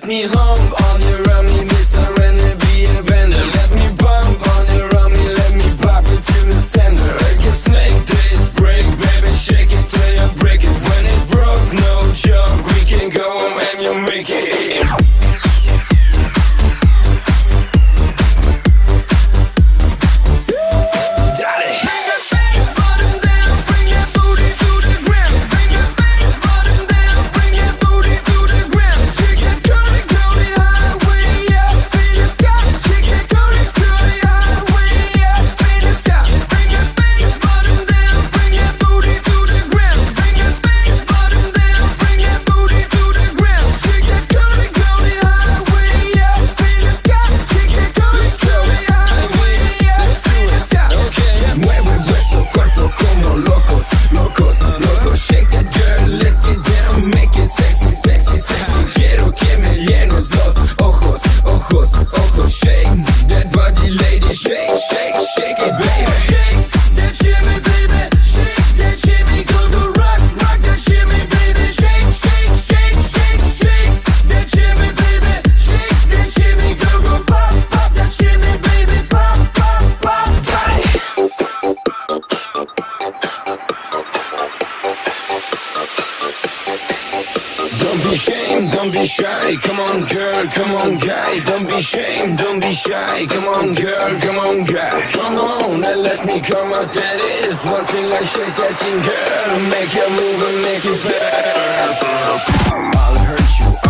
let me hump on your rummy, Mr. and be a bender. Let me bump on your rummy, let me pop it to the center. I can snake this break, baby, shake it till you break it. When it's broke, no joke, we can go home and you make it. Shake, it, Don't be ashamed, don't be shy. Come on, girl, come on, guy. Don't be ashamed, don't be shy. Come on, girl, come on, guy. Come on, and let me come out. That is one thing like shake that thing, girl. Make you move and make it fast. I'll hurt you,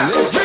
Let's that